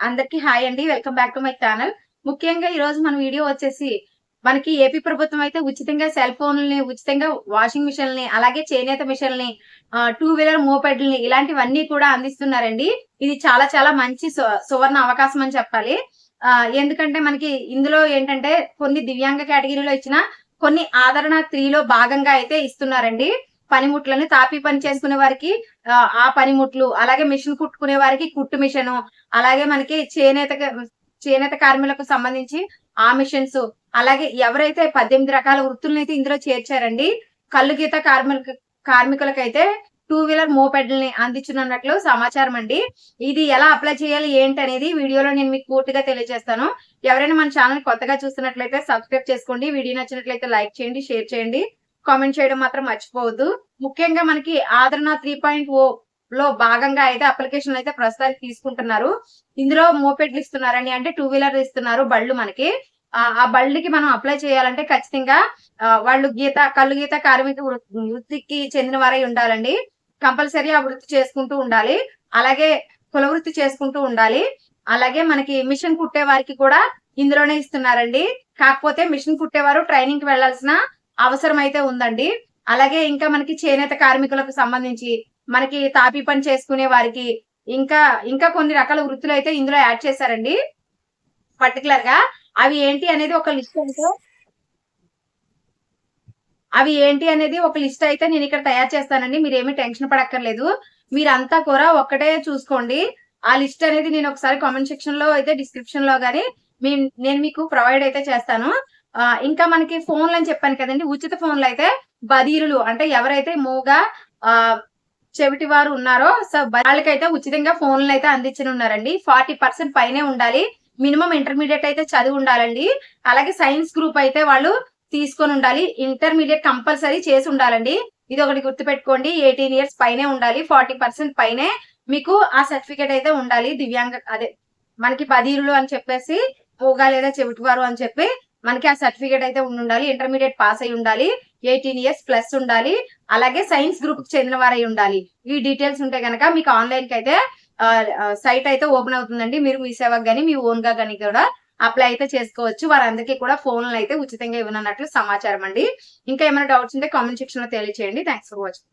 అందరికి హాయ్ అండి. Welcome back to my channel. ముఖ్యంగా ఈ రోజు మన వీడియో వచ్చేసి మనకి ఏపీ ప్రభుత్వం అయితే ఉచితంగా సెల్ ఫోన్లని ఉచితంగా వాషింగ్ మిషన్లని అలాగే చేనేత మిషన్లని టూ వీలర్ మోపెడ్లని ఇలాంటివన్నీ కూడా అందిస్తున్నారండి. ఇది చాలా చాలా మంచి సు- సువర్ణ అవకాశం అని చెప్పాలి. ఎందుకంటే మనకి ఇందులో ఏంటంటే కొన్ని దివ్యాంగ కేటగిరీలో ఇచ్చిన కొన్ని ఆదరణ త్రీలో భాగంగా అయితే ఇస్తున్నారండి. పనిముట్లని తాపి పని చేసుకునే వారికి ఆ, పనిముట్లు అలాగే మిషన్ కుట్టుకునే వారికి కుట్టు మిషన్ అలాగే మనకి చేనేత చేనేత కార్మికులకు సంబంధించి ఆ మిషన్స్ అలాగే ఎవరైతే పద్దెనిమిది రకాల వృత్తులను అయితే ఇందులో చేర్చారండి కళ్ళు గీత కార్మిక కార్మికులకైతే టూ వీలర్ మోపెడ్లని అందించనున్నట్లు సమాచారం అండి. ఇది ఎలా అప్లై చేయాలి ఏంటి అనేది వీడియోలో నేను మీకు పూర్తిగా తెలియజేస్తాను. ఎవరైనా మన ఛానల్ కొత్తగా చూస్తున్నట్లయితే సబ్స్క్రైబ్ చేసుకోండి వీడియో నచ్చినట్లయితే లైక్ చేయండి షేర్ చేయండి. కామెంట్ చేయడం మాత్రం మర్చిపోవద్దు. ముఖ్యంగా మనకి ఆదరణ త్రీ పాయింట్ ఓ లో భాగంగా అయితే అప్లికేషన్ అయితే ప్రస్తుతానికి తీసుకుంటున్నారు. ఇందులో మోపెడ్లు ఇస్తున్నారండి. అంటే టూ వీలర్ ఇస్తున్నారు బళ్ళు మనకి. ఆ బళ్ళకి మనం అప్లై చేయాలంటే ఖచ్చితంగా వాళ్ళు గీత కళ్ళు గీత కార్మిక వృత్తికి చెందిన వారై ఉండాలండి. కంపల్సరీ ఆ వృత్తి చేసుకుంటూ ఉండాలి. అలాగే కుల వృత్తి చేసుకుంటూ ఉండాలి. అలాగే మనకి మిషన్ కుట్టే వారికి కూడా ఇందులోనే ఇస్తున్నారండి. కాకపోతే మిషన్ కుట్టేవారు ట్రైనింగ్కి వెళ్ళాల్సిన అవసరం అయితే ఉందండి. అలాగే ఇంకా మనకి చేనేత కార్మికులకు సంబంధించి మనకి తాపీ పని చేసుకునే వారికి ఇంకా ఇంకా కొన్ని రకాల వృత్తులు అయితే ఇందులో యాడ్ చేశారండి. పర్టికులర్గా అవి ఏంటి అనేది ఒక లిస్ట్ అయితే అవి ఏంటి అనేది ఒక లిస్ట్ అయితే నేను ఇక్కడ తయారు చేస్తానండి. మీరు ఏమీ టెన్షన్ పడక్కర్లేదు. మీరంతా కూడా ఒక్కటే చూసుకోండి. ఆ లిస్ట్ అనేది నేను ఒకసారి కామెంట్ సెక్షన్లో అయితే డిస్క్రిప్షన్లో గానీ నేను మీకు ప్రొవైడ్ అయితే చేస్తాను. ఇంకా మనకి ఫోన్లు అని చెప్పాను కదండి ఉచిత ఫోన్లు అయితే బదీరులు అంటే ఎవరైతే మూగా ఆ చెవిటి వారు ఉన్నారో సో వాళ్ళకైతే ఉచితంగా ఫోన్లు అయితే అందించనున్నారండి. ఫార్టీ పర్సెంట్ పైనే ఉండాలి. మినిమం ఇంటర్మీడియట్ అయితే చదివి ఉండాలండి. అలాగే సైన్స్ గ్రూప్ అయితే వాళ్ళు తీసుకొని ఉండాలి. ఇంటర్మీడియట్ కంపల్సరీ చేసి ఉండాలండి. ఇది ఒకటి గుర్తుపెట్టుకోండి ఎయిటీన్ ఇయర్స్ పైనే ఉండాలి. ఫార్టీ పర్సెంట్ పైనే మీకు ఆ సర్టిఫికేట్ అయితే ఉండాలి. దివ్యాంగ అదే మనకి బదీరులు అని చెప్పేసి మూగా లేదా చెవిటివారు అని చెప్పి మనకి ఆ సర్టిఫికేట్ అయితే ఉండాలి ఇంటర్మీడియట్ పాస్ అయి ఉండాలి ఎయిటీన్ ఇయర్స్ ప్లస్ ఉండాలి అలాగే సైన్స్ గ్రూప్కి చెందిన వారై ఉండాలి. ఈ డీటెయిల్స్ ఉంటే కనుక మీకు ఆన్లైన్కి అయితే సైట్ అయితే ఓపెన్ అవుతుందండి. మీరు మీ సేవకు కానీ మీ ఓన్గా కానీ కూడా అప్లై అయితే చేసుకోవచ్చు. వారందరికీ కూడా ఫోన్లు అయితే ఉచితంగా ఇవ్వనున్నట్లు సమాచారం అండి. ఇంకా ఏమైనా డౌట్స్ ఉంటే కామెంట్ సెక్షన్లో తెలియచేయండి. Thanks for watching.